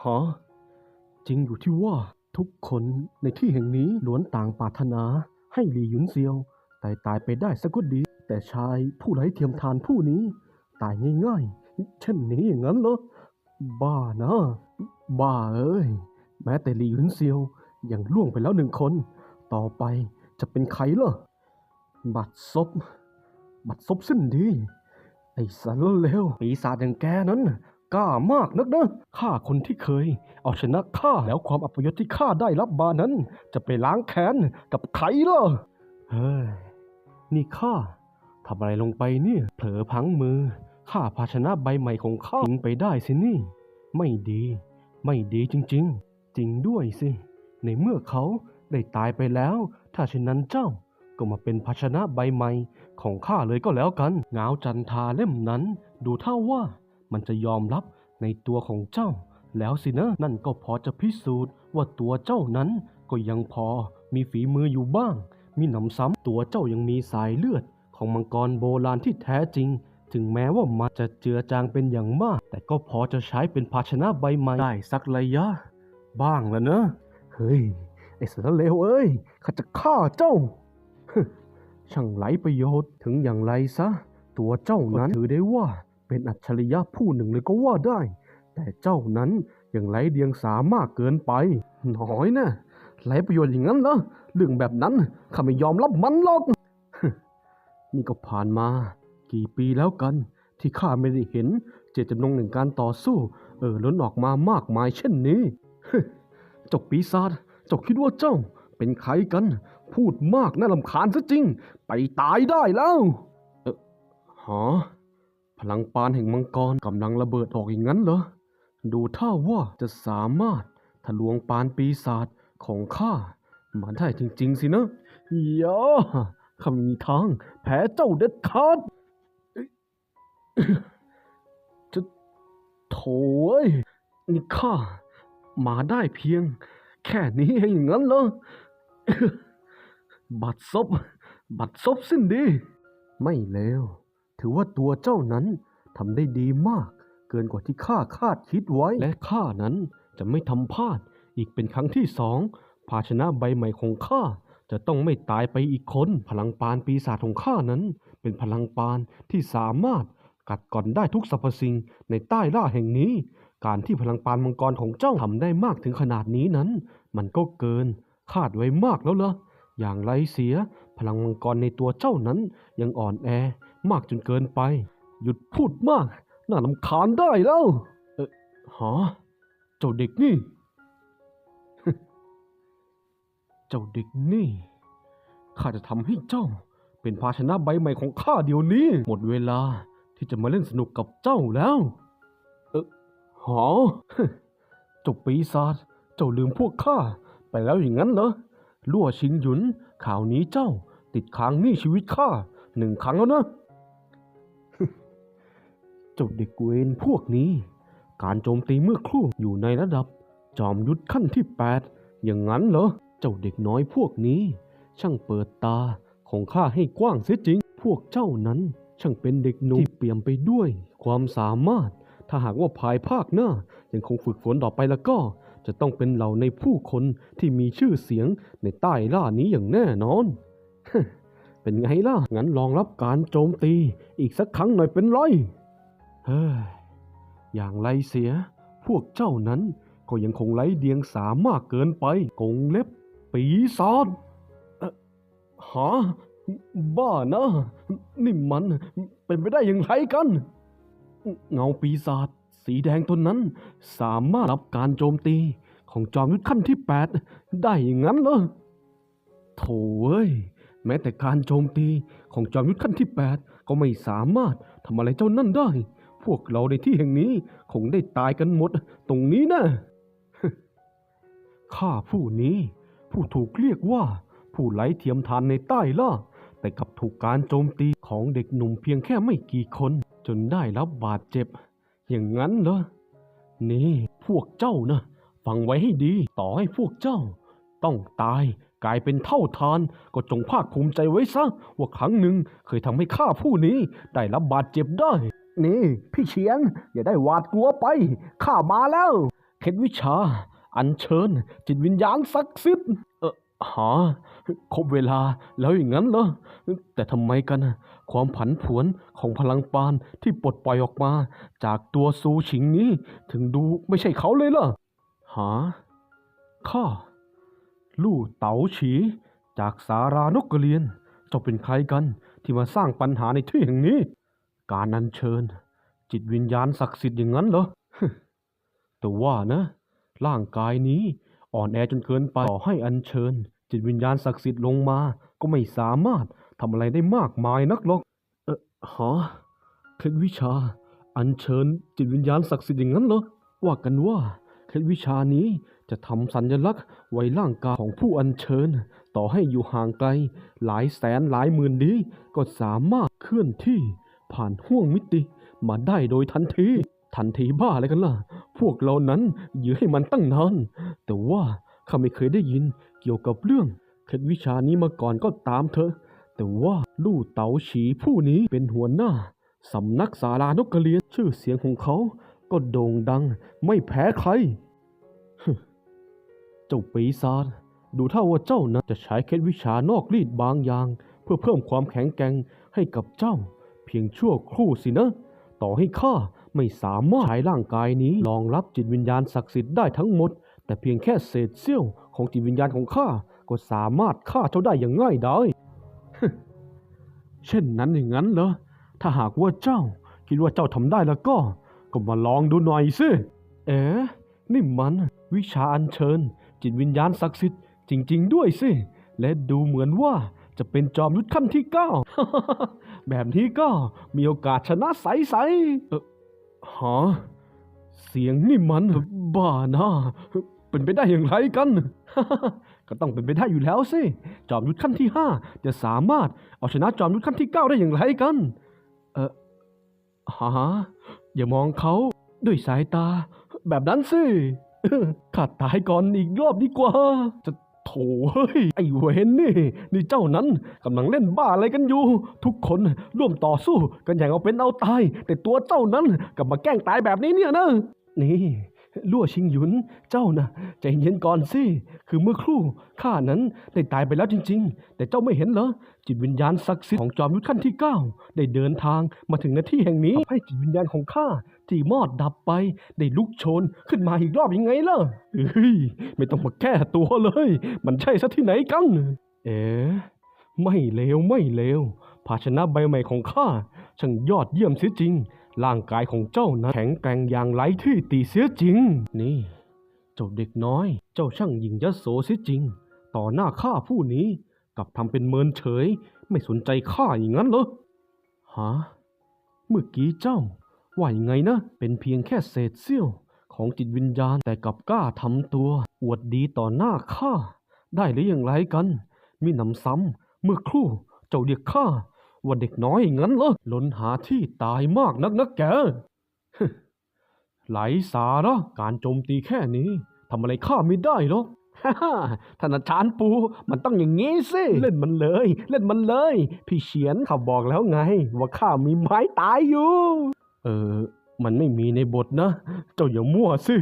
ฮะจริงอยู่ที่ว่าทุกคนในที่แห่งนี้ล้วนต่างปรารถนาให้หลีหยุนเซียวตายตายไปได้สักก็ดี แต่ชายผู้ไร้เทียมทานผู้นี้ ตายง่ายๆ เช่นนี้อย่างนั้นเหรอ บ้านะ บ้าเอ้ย แม้แต่หลีหยุนเซียวยังล่วงไปแล้วหนึ่งคน ต่อไปจะเป็นใครเหรอ บัดซบ บัดซบสิ้นดี ไอ้สารเลวปีศาจอย่างแกนั้น กล้ามากนักนะข้าคนที่เคย เอาชนะข้าแล้วความอัปยศที่ข้าได้รับบานั้น จะไปล้างแค้นกับใครล่ะเฮ้ยนี่ข้าทำอะไรลงไปเนี่ยเผลอพังมือข้าภาชนะใบใหม่ของข้าทิ้งไปได้สินี่ ไม่ดี ไม่ดีจริง ๆ จริงด้วยสิ ในเมื่อเขาได้ตายไปแล้ว ถ้าเช่นนั้นเจ้าก็มาเป็นภาชนะใบใหม่ของข้าเลยก็แล้วกันเงาจันทาเล่มนั้น ดูเท่าว่า มันจะยอมรับในตัวของเจ้า แล้วสินะนั่นก็พอจะพิสูจน์ว่าตัวเจ้านั้นก็ยังพอมีฝีมืออยู่บ้าง มีหนำซ้ำตัวเจ้ายังมีสายเลือดของมังกรโบราณที่แท้จริง ถึงแม้ว่ามันจะเจือจางเป็นอย่างมาก แต่ก็พอจะใช้เป็นภาชนะใบใหม่ได้สักระยะ บ้างแล้วเนอะเฮ้ยไอ้สารเลวเอ้ยข้าจะฆ่าเจ้าช่างไร้ประโยชน์ถึงอย่างไรซะ ตัวเจ้านั้นถือได้ว่า เป็นอัจฉริยะผู้หนึ่งเลยก็ว่าได้ แต่เจ้านั้นยังไร้เดียงสามากเกินไป น้อยนะไร้ประโยชน์อย่างนั้นเหรอเรื่องแบบนั้นข้าไม่ยอมรับมันหรอกนี่ก็ผ่านมา กี่ปีแล้วกัน ที่ข้าไม่ได้เห็น เจตจำนงหนึ่งการต่อสู้ เออล้นออกมามากมายเช่นนี้เจ้าปีศาจเจ้าคิดว่าเจ้า เป็นใครกัน พูดมากน่าลำคาญซะจริง ไปตายได้แล้ว เออหอ พลังปานแห่งมังกรกำลังระเบิดออกอย่างนั้นเหรอ ดูท่าว่าจะสามารถทะลวงปานปีศาจของข้ามาได้จริง ๆ สินะย่าข้าไม่มีทาง แพ้เจ้าเด็ดขาดเอ้ยจะโถ่เอ้ยนี่ข้ามาได้เพียง แค่นี้เองอย่างนั้นเหรอ บัดซบ บัดซบสิ้นดี ไม่เลว ถือว่าตัวเจ้านั้นทำได้ดีมาก เกินกว่าที่ข้าคาดคิดไว้ และข้านั้นจะไม่ทำพลาด อีกเป็นครั้งที่สอง ภาชนะใบใหม่ของข้าจะต้องไม่ตายไปอีกคน พลังปานปีศาจของข้านั้น เป็นพลังปานที่สามารถกัดก่อนได้ทุกสรรพสิ่งในใต้ล่าแห่งนี้ การที่พลังปานมังกรของเจ้าทำได้มากถึงขนาดนี้นั้น มันก็เกิน คาดไว้มากแล้วล่ะอย่างไรเสีย พลังมังกรในตัวเจ้านั้นยังอ่อนแอ มากจนเกินไป หยุดพูดมาก น่าลำคาญได้แล้ว เออหาเจ้าเด็กนี่ เจ้าเด็กนี่ ข้าจะทำให้เจ้า เป็นภาชนะใบใหม่ของข้าเดี๋ยวนี้ หมดเวลาที่จะมาเล่นสนุกกับเจ้าแล้ว เออหอเจ้าปีศาจเจ้าลืมพวกข้าไปแล้วอย่างนั้นเหรอลั่วชิงหยุนข่าวนี้เจ้าติดค้างหนี้ชีวิตข้าหนึ่งครั้งแล้วนะ จ้าเด็กเวนพวกนี้ การโจมตีเมื่อครู่อยู่ในระดับ จอมยุทธขั้นที่แปดอย่างนั้นเหรอ เจ้าเด็กน้อยพวกนี้ ช่างเปิดตาของข้าให้กว้างเสียจริง พวกเจ้านั้นช่างเป็นเด็กหนุ่มที่เปี่ยมไปด้วย ความสามารถ ถ้าหากว่าภายภาคหน้ายังคงฝึกฝนต่อไปแล้วก็ จะต้องเป็นเหล่าในผู้คนที่มีชื่อเสียงในใต้ล่านี้อย่างแน่นอน เป็นไงล่ะ งั้นลองรับการโจมตี อีกสักครั้งหน่อยเป็นไร เฮ้ย อย่างไรเสีย พวกเจ้านั้นก็ยังคงไร้เดียงสามากเกินไป กงเล็บ ปีศาจเอ่อหาบ้านะ นี่มันเป็นไปได้อย่างไรกัน เงาปีศาจสีแดงตนนั้น สามารถรับการโจมตีของจอมยุทธขั้นที่ 8 ได้อย่างนั้นเหรอโถ่เอ้ยแม้แต่การโจมตีของจอมยุทธขั้นที่ 8 ก็ไม่สามารถทำอะไรเจ้านั่นได้ พวกเราในที่แห่งนี้คงได้ตายกันหมด ตรงนี้นะข้าผู้นี้ ผู้ถูกเรียกว่า ผู้ไร้เทียมทานในใต้ล่าแต่กลับถูกการโจมตีของเด็กหนุ่มเพียงแค่ไม่กี่คน จนได้รับบาดเจ็บ อย่างนั้นเหรอ นี่ พวกเจ้านะฟังไว้ให้ดี ต่อให้พวกเจ้า ต้องตายกลายเป็นเท่าทาน ก็จงภาคภูมิใจไว้ซะว่าครั้งหนึ่งเคยทำให้ข้าผู้นี้ได้รับบาดเจ็บได้ นี่ พี่เฉียน อย่าได้หวาดกลัวไป ข้ามาแล้วเคล็ดวิชา อัญเชิญ จิตวิญญาณศักดิ์สิทธิ์ เออหาครบเวลาแล้วอย่างนั้นเหรอ แต่ทำไมกัน ความผันผวนของพลังปานที่ปลดปล่อยออกมา จากตัวซูชิงนี้ ถึงดูไม่ใช่เขาเลยล่ะหา ข้า ลู่เต๋าฉี จากสารานกกระเรียนเจ้าเป็นใครกันที่มาสร้างปัญหาในที่แห่งนี้ การนันเชิญ จิตวิญญาณศักดิ์สิทธิ์อย่างนั้นเหรอ แต่ว่านะ ร่างกายนี้อ่อนแอจนเกินไปต่อให้อัญเชิญ จิตวิญญาณศักดิ์สิทธิ์ลงมา ก็ไม่สามารถทำอะไรได้มากมายนักหรอก เออฮะเคล็ดวิชา อัญเชิญ จิตวิญญาณศักดิ์สิทธิ์อย่างนั้นเหรอว่ากันว่าเคล็ดวิชานี้จะทำสัญลักษณ์ไว้ร่างกายของผู้อัญเชิญ ต่อให้อยู่ห่างไกล หลายแสนหลายหมื่นลี้ก็สามารถเคลื่อนที่ ผ่านห้วงมิติมาได้โดยทันที ทันทีบ้าอะไรกันล่ะ พวกเรานั้นยื้อให้มันตั้งนาน แต่ว่าข้าไม่เคยได้ยินเกี่ยวกับเรื่องเคล็ดวิชานี้มาก่อนก็ตามเถอะ แต่ว่าลู่เต๋าฉีผู้นี้เป็นหัวหน้าสำนักสารานกกระเรียนชื่อเสียงของเขา ก็โด่งดังไม่แพ้ใคร เจ้าปีศาจดูเท่าว่าเจ้านะจะใช้เคล็ดวิชานอกรีดบางอย่าง เพื่อเพิ่มความแข็งแกร่งให้กับเจ้า พียงชั่วครู่สินะ ต่อให้ข้าไม่สามารถใช้ร่างกายนี้รองรับจิตวิญญาณศักดิ์สิทธิ์ได้ทั้งหมด แต่เพียงแค่เศษเสี้ยวของจิตวิญญาณของข้าก็สามารถฆ่าเจ้าได้อย่างง่ายดายเช่นนั้นอย่างนั้นเหรอ ถ้าหากว่าเจ้า คิดว่าเจ้าทำได้แล้วก็ ก็มาลองดูหน่อยสิ เอ๋นี่มันวิชาอัญเชิญ จิตวิญญาณศักดิ์สิทธิ์จริง ๆ ด้วยสิ และดูเหมือนว่า จะเป็นจอมยุทธขั้นที่เก้าแบบนี้ก็มีโอกาสชนะใสๆเออฮะเสียงนี่มันบ้านะเป็นไปได้อย่างไรกัน ก็ต้องเป็นไปได้อยู่แล้วสิจอมยุทธขั้นที่ห้าจะสามารถเอาชนะจอมยุทธขั้นที่เก้าได้อย่างไรกัน เออฮะอย่ามองเขาด้วยสายตา แบบนั้นสิข้าตายก่อนอีกรอบดีกว่าจะ ถเฮ้ย ไอ้เวนนี่ นี่เจ้านั้นกำลังเล่นบ้าอะไรกันอยู่ ทุกคนร่วมต่อสู้กันอย่างเอาเป็นเอาตาย แต่ตัวเจ้านั้นกลับมาแกล้งตายแบบนี้เนี่ยนะ นี่ ลั่วชิงหยุน เจ้านะใจเย็นก่อนสิ คือเมื่อครู่ข้านั้นได้ตายไปแล้วจริง ๆ แต่เจ้าไม่เห็นเหรอ จิตวิญญาณศักดิ์สิทธิ์ของจอมยุทธขั้นที่เก้าได้เดินทางมาถึงหน้าที่แห่งนี้ให้จิตวิญญาณของข้าที่มอดดับไป ได้ลุกโชนขึ้นมาอีกรอบยังไงล่ะเฮ้ยไม่ต้องมาแก้ตัวเลย มันใช่ซะที่ไหนกัน เอ๋ไม่เลวไม่เลวภาชนะใบใหม่ของข้าช่างยอดเยี่ยมเสียจริง ร่างกายของเจ้านะแข็งแกร่งอย่างไรที่ตีเสียจริง นี่ เจ้าเด็กน้อย เจ้าช่างหยิ่งยโสเสียจริง ต่อหน้าข้าผู้นี้กลับทำเป็นเมินเฉย ไม่สนใจข้าอย่างนั้นเหรอฮะเมื่อกี้เจ้าว่ายังไงนะ เป็นเพียงแค่เศษเสี้ยวของจิตวิญญาณแต่กลับกล้าทำตัว อวดดีต่อหน้าข้าได้หรืออย่างไรกัน มีหนำซ้ำเมื่อครู่เจ้าเรียกข้า ว่าเด็กน้อยงั้นเหรอล้นหาที่ตายมากนักนะแกไหลสาระการโจมตีแค่นี้ทำอะไรข้าไม่ได้หรอกฮ่าฮ่าท่านอาจารย์ปูมันต้องอย่างงี้สิ เล่นมันเลย เล่นมันเลย พี่เฉียนเขาบอกแล้วไง ว่าข้ามีไม้ตายอยู่ เออ มันไม่มีในบทนะ เจ้าอย่ามั่วสิ